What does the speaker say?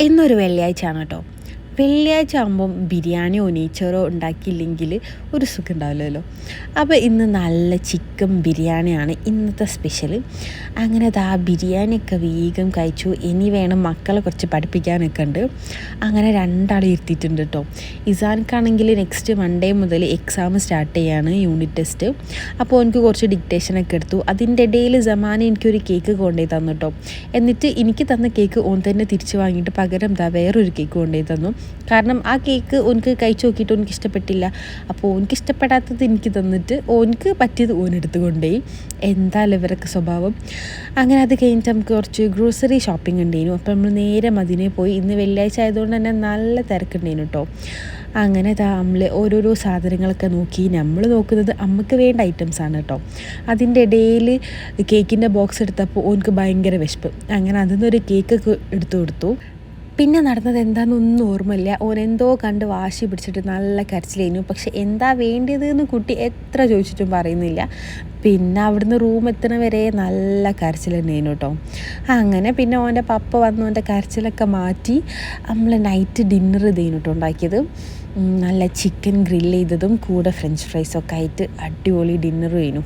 ഇന്നൊരു വെള്ളിയാഴ്ചയാണ് കേട്ടോ. വെള്ളിയാഴ്ച ആകുമ്പം ബിരിയാണിയോ നെയ്ച്ചോറോ ഉണ്ടാക്കിയില്ലെങ്കിൽ ഒരു സുഖം ഉണ്ടാവില്ലല്ലോ. അപ്പോൾ ഇന്ന് നല്ല ചിക്കൻ ബിരിയാണിയാണ് ഇന്നത്തെ സ്പെഷ്യൽ. അങ്ങനെ ആ ബിരിയാണിയൊക്കെ വേഗം കഴിച്ചു. ഇനി വേണം മക്കളെ കുറച്ച് പഠിപ്പിക്കാനൊക്കെ ഉണ്ട്. അങ്ങനെ രണ്ടാൾ ഇരുത്തിയിട്ടുണ്ട് കേട്ടോ. ഇസാൻക്കാണെങ്കിൽ നെക്സ്റ്റ് മൺഡേ മുതൽ എക്സാം സ്റ്റാർട്ട് ചെയ്യാണ് യൂണിറ്റ് ടെസ്റ്റ് അപ്പോൾ എനിക്ക് കുറച്ച് ഡിക്റ്റേഷനൊക്കെ എടുത്തു. അതിന്റെ ഇടയിൽ ജമാന എനിക്കൊരു കേക്ക് കൊണ്ടുപോയി തന്നു കേട്ടോ. എന്നിട്ട് എനിക്ക് തന്ന കേക്ക് ഓൻ തന്നെ തിരിച്ച് വാങ്ങിയിട്ട് പകരം ദാ വേറൊരു കേക്ക് കൊണ്ടുപോയി തന്നു. കാരണം ആ കേക്ക് ഓനക്ക് കഴിച്ചു നോക്കിയിട്ട് ഓനക്ക് ഇഷ്ടപ്പെട്ടില്ല. അപ്പോൾ ഓനക്ക് ഇഷ്ടപ്പെടാത്തത് എനിക്ക് തന്നിട്ട് ഓനക്ക് പറ്റിയത് ഓനെടുത്ത് കൊണ്ടുപോയി എന്തായാലും ഇവരൊക്കെ സ്വഭാവം? അങ്ങനെ അത് കഴിഞ്ഞിട്ട് നമുക്ക് കുറച്ച് ഗ്രോസറി ഷോപ്പിംഗ് ഉണ്ടായിരുന്നു. അപ്പോൾ നമ്മൾ നേരെ മതിനെ പോയി. ഇന്ന് വെള്ളിയാഴ്ച ആയതുകൊണ്ട് തന്നെ നല്ല തിരക്കുണ്ടായിരുന്നു കേട്ടോ. അങ്ങനെ നമ്മൾ ഓരോരോ സാധനങ്ങളൊക്കെ നോക്കി. നമ്മൾ നോക്കുന്നത് അമ്മയ്ക്ക് വേണ്ട ഐറ്റംസ് ആണ് കേട്ടോ. അതിന്റെ ഇടയിൽ കേക്കിന്റെ ബോക്സ് എടുത്തപ്പോൾ ഓനക്ക് ഭയങ്കര വിശപ്പ്. അങ്ങനെ അതിൽ നിന്നൊരു കേക്കൊക്കെ എടുത്തു കൊടുത്തു. പിന്നെ നടന്നത് എന്താണെന്നൊന്നും ഓർമ്മയില്ല. ഓൻ എന്തോ കണ്ട് വാശി പിടിച്ചിട്ട് നല്ല കരച്ചിലേനു പക്ഷെ എന്താ വേണ്ടതെന്ന് കുട്ടി എത്ര ചോദിച്ചിട്ടും പറയുന്നില്ല. പിന്നെ അവിടുന്ന് റൂം എത്തണ വരെ നല്ല കരച്ചിൽ തന്നെയായിരുന്നു കേട്ടോ. അങ്ങനെ പിന്നെ ഓന്റെ പപ്പ വന്നു ഓന്റെ കരച്ചിലൊക്കെ മാറ്റി നമ്മൾ നൈറ്റ് ഡിന്നർ ഇതേനു കേട്ടോ ഉണ്ടാക്കിയത്. നല്ല ചിക്കൻ ഗ്രില്ല് ചെയ്തതും കൂടെ ഫ്രഞ്ച് ഫ്രൈസൊക്കെ ആയിട്ട് അടിപൊളി ഡിന്നർ ആയിരുന്നു.